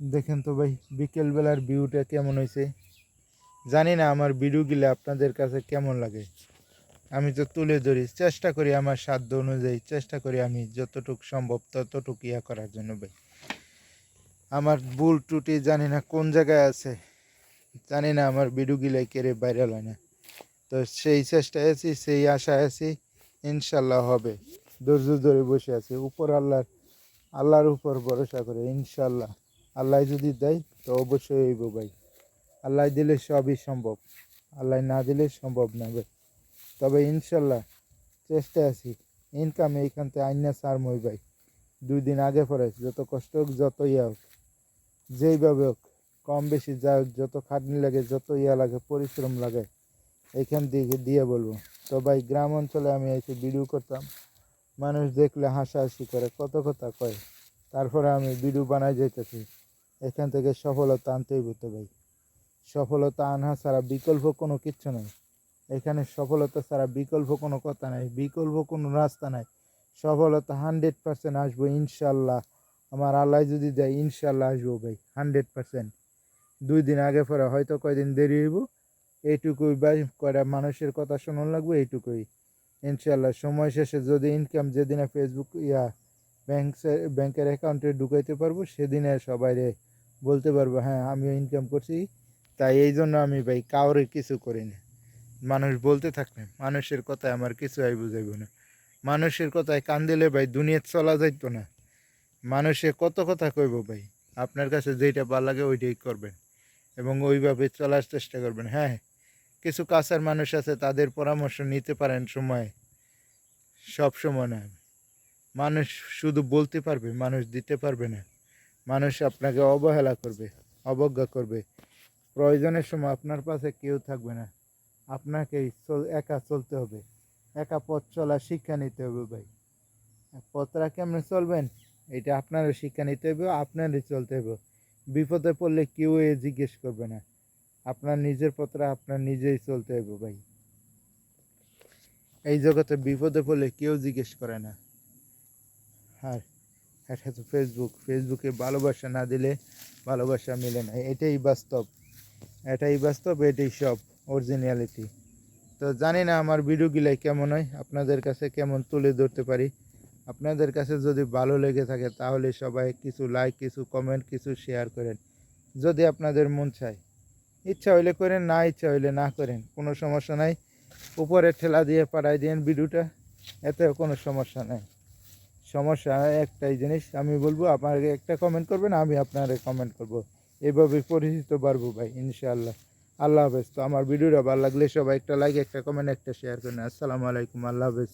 দেখেন তো ভাই, বিকেলবেলার ভিউটা কেমন হয়েছে? জানি না আমার ভিডিওগুলো আপনাদের কাছে কেমন লাগে। আমি তো তুলে ধরি, চেষ্টা করি আমার সাধ্য অনুযায়ী, চেষ্টা করি আমি যতটুকু সম্ভব ততটুকু ইয়া করার জন্য ভাই। আমার ভুল ত্রুটি জানি না কোন জায়গায় আছে, জানি না আমার ভিডিওগুলো কেড়ে ভাইরাল হয় না। তো সেই চেষ্টায় আছি, সেই আশায় আছি ইনশাল্লাহ হবে। ধৈর্য ধরে বসে আছি, উপর আল্লাহর আল্লাহর উপর ভরসা করে ইনশাল্লাহ আল্লাহ যদি দেয়, তো অবশ্যই হইব ভাই। আল্লাহ দিলে সবই সম্ভব। আল্লাহ না দিলে সম্ভব না ভাই। তবে ইনশাল্লাহ চেষ্টা আছি। ইনকাম এইখান থেকে আইনা সার মই ভাই। দুই দিন আগে পরে, যত কষ্ট হোক যত ইয়া হোক, যেইভাবে হোক, কম বেশি যা হোক, যত খাটনি লাগে, যত ইয়া লাগে, পরিশ্রম লাগে, এইখান থেকে দিয়ে বলব। তো ভাই, গ্রাম অঞ্চলে আমি এসে ভিডিও করতাম। মানুষ দেখলে হাসাহাসি করে, কত কথা কয়। তারপরে আমি ভিডিও বানাই যেতেছি এখান থেকে সফলতা আনতেই হতো ভাই। সফলতা আনা ছাড়া বিকল্প কোনো কিচ্ছু নেই। এখানে সফলতা ছাড়া বিকল্প কোনো কথা নাই, বিকল্প কোনো রাস্তা নাই। সফলতা হান্ড্রেড পার্সেন্ট আসব ইনশাল্লাহ। আমার আল্লাহ যদি দেয়, ইনশাল্লাহ আসব ভাই, হান্ড্রেড পার্সেন্ট। দুই দিন আগে পরে হয়তো কয়দিন দেরি হইব। এইটুকুই ভাই, কয়টা মানুষের কথা শোনান লাগবে, এইটুকুই। ইনশাল্লাহ সময় শেষে যদি ইনকাম যেদিনে ফেসবুক ইয়া ব্যাংক ব্যাংকের অ্যাকাউন্টে ঢুকাইতে পারব, সেদিনে সবাই বলতে পারব হ্যাঁ আমিও ইনকাম করছি, তাই এই জন্য আমি ভাই কাউরে কিছু করি না। মানুষ বলতে থাকবে মানুষের কথায় আমার কিছু আই বুঝাইব না। মানুষের কথায় কান দিলে ভাই দুনিয়া চলা যাইতো না। মানুষে কত কথা কইব ভাই, আপনার কাছে যেটা ভালো লাগে ওইটাই করবেন এবং ওইভাবে চলার চেষ্টা করবেন। হ্যাঁ কিছু কাছের মানুষ আছে, তাদের পরামর্শ নিতে পারেন সময়, সব সময় না। মানুষ শুধু বলতে পারবে, মানুষ দিতে পারবে না। মানুষ আপনাকে অবহেলা করবে, অবজ্ঞা করবে। প্রয়োজনের সময় আপনার পাশে কেউ থাকবে না। আপনাকেই একা চলতে হবে। একা পথ চলা শিক্ষা নিতে হবে ভাই। পথটা কেমনে চলবেন? এটা আপনারও শিক্ষা নিতে হবে, আপনারই চলতে হবে। বিপদে পড়লে কেউ এ জিজ্ঞেস করবে না। আপনার নিজের পথটা আপনার নিজেই চলতে হবে ভাই। এই জগতে বিপদে পড়লে কেউ জিজ্ঞেস করে না। আর এটা তো ফেসবুক ফেসবুকে ভালোবাসা না দিলে ভালোবাসা মিলে না। এটাই বাস্তব। এটাই বাস্তব, এটাই সব অরিজিনালিটি তো জানি না আমার ভিডিওগুলাই কেমন হয়, আপনাদের কাছে কেমন তুলে ধরতে পারি। আপনাদের কাছে যদি ভালো লেগে থাকে তাহলে সবাই কিছু লাইক কিছু কমেন্ট কিছু শেয়ার করেন। যদি আপনাদের মন চায়। ইচ্ছা হইলে করেন, না ইচ্ছা হইলে না করেন, কোনো সমস্যা নাই। উপরে ঠেলা দিয়ে পাঠাই দিন ভিডিওটা, এতেও কোনো সমস্যা নাই। সমস্যা একটাই জিনিস, আমি বলব আপনাকে একটা কমেন্ট করবেন, আমি আপনারে কমেন্ট করব। এভাবে পরিচিত পারব ভাই, ইনশাআল্লাহ। আল্লাহ হাফেজ। তো আমার ভিডিওটা ভালো লাগলে সবাই একটা লাইক একটা কমেন্ট একটা শেয়ার করেন। আসসালামু আলাইকুম, আল্লাহ হাফেজ।